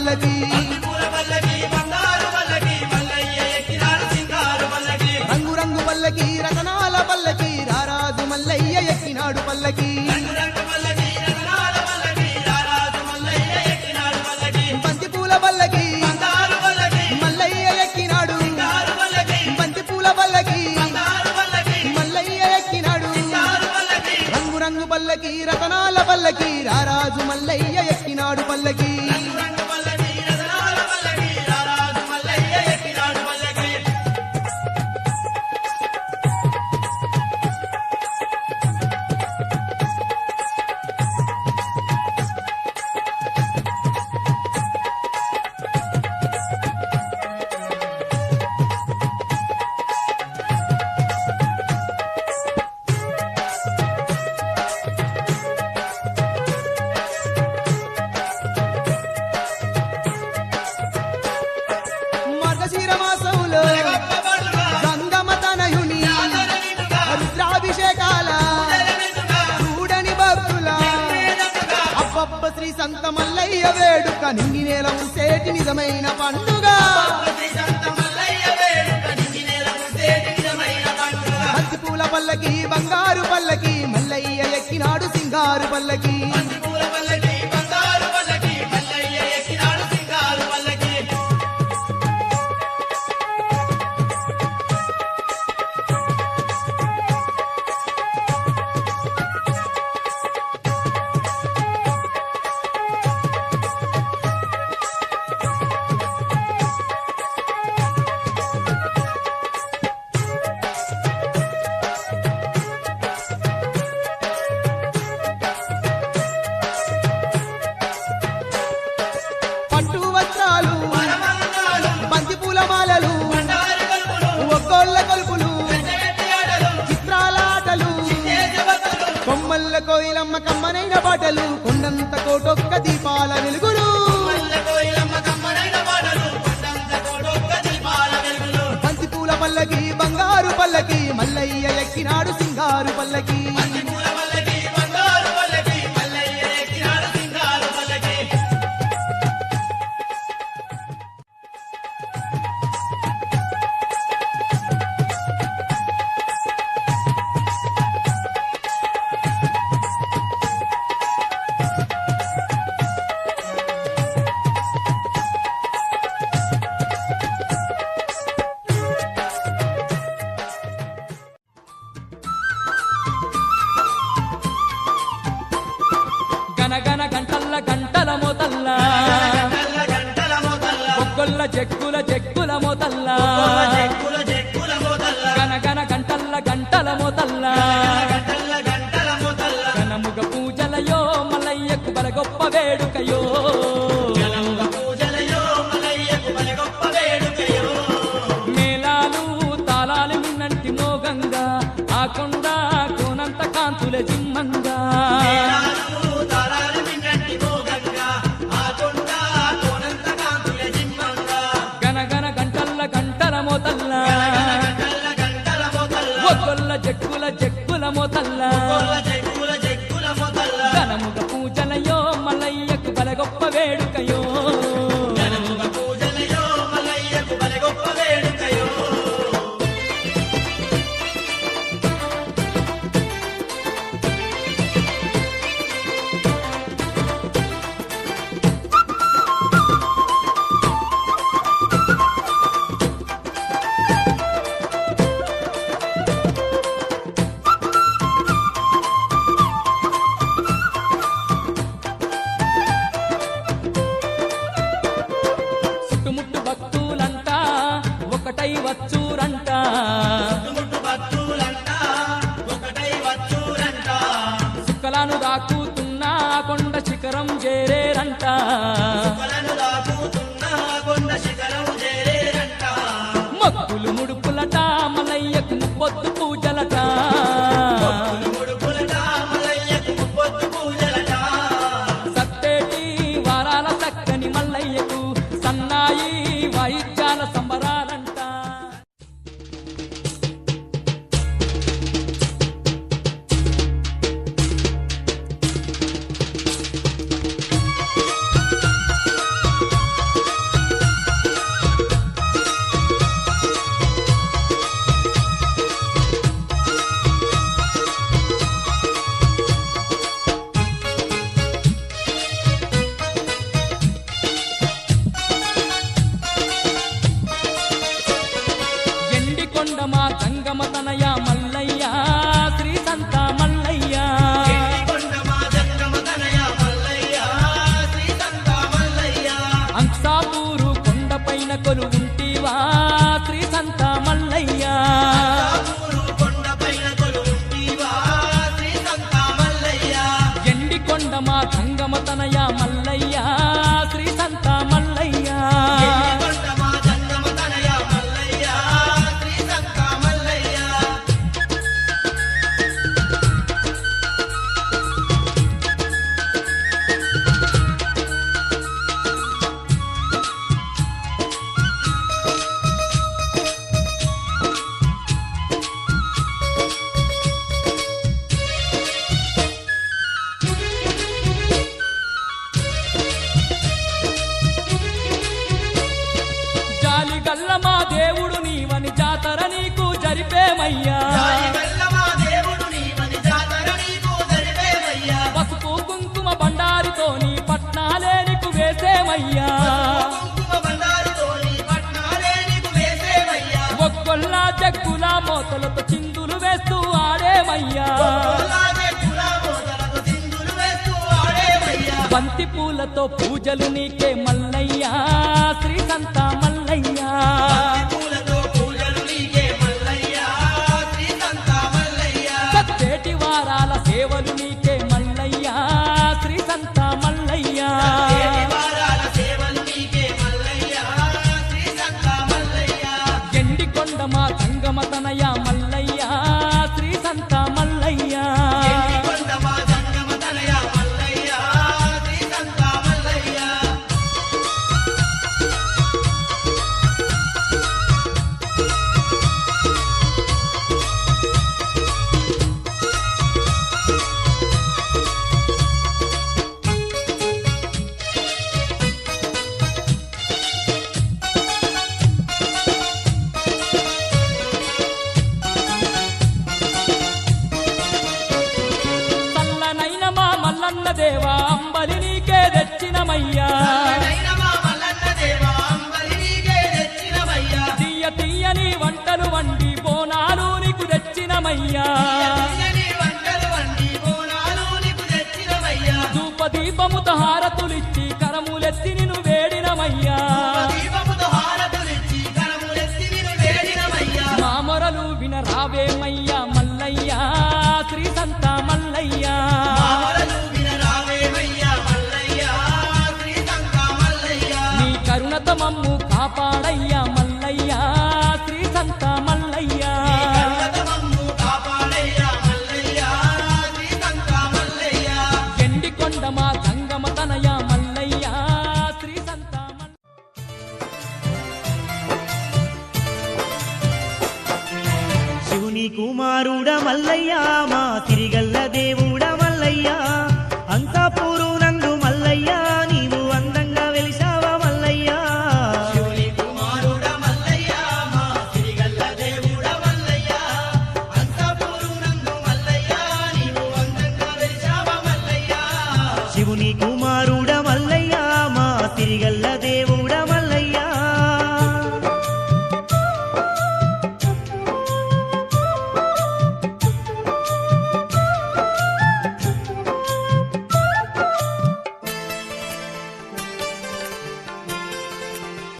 பல்லவி సంత మల్లయ్య వేడుక నింగి నేల ఉంటేటి నిజమైన పండుగ. పూల పల్లకి బంగారు పల్లకి మల్లయ్య ఎక్కినాడు సింగారు పల్లకి. కోయిలమ్మ కమ్మనైన బాటలు కొండంత కోటొక్క దీపాల వెలుగులో. జక్కుల జగ్గుల మొదల్లా గన గంటల్ల గంటల మొదల్లా గనముగ పూజలయో మల్లయ్యకు బల గొప్ప వేడుకయో. మేళాలు తాళాలు కోనంత కాంతుల జిమ్మంగా. మొదల్ల ఘనముగ పూజలయో బల గొప్ప వేడు. తాను దాక్కుతున్నా కొండ శిఖరం చేరేరంట జరిపేమయ్యా? పసుపు కుంకుమ బండారితో నీ పట్నాలే నీకు వేసేమయ్యా? ఒక్కొల్ల జగ్గుల మోతలతో చిందులు వేస్తూ ఆడేమయ్యా? బంతి పూలతో పూజలు నీకే మల్లయ్యా? तहारत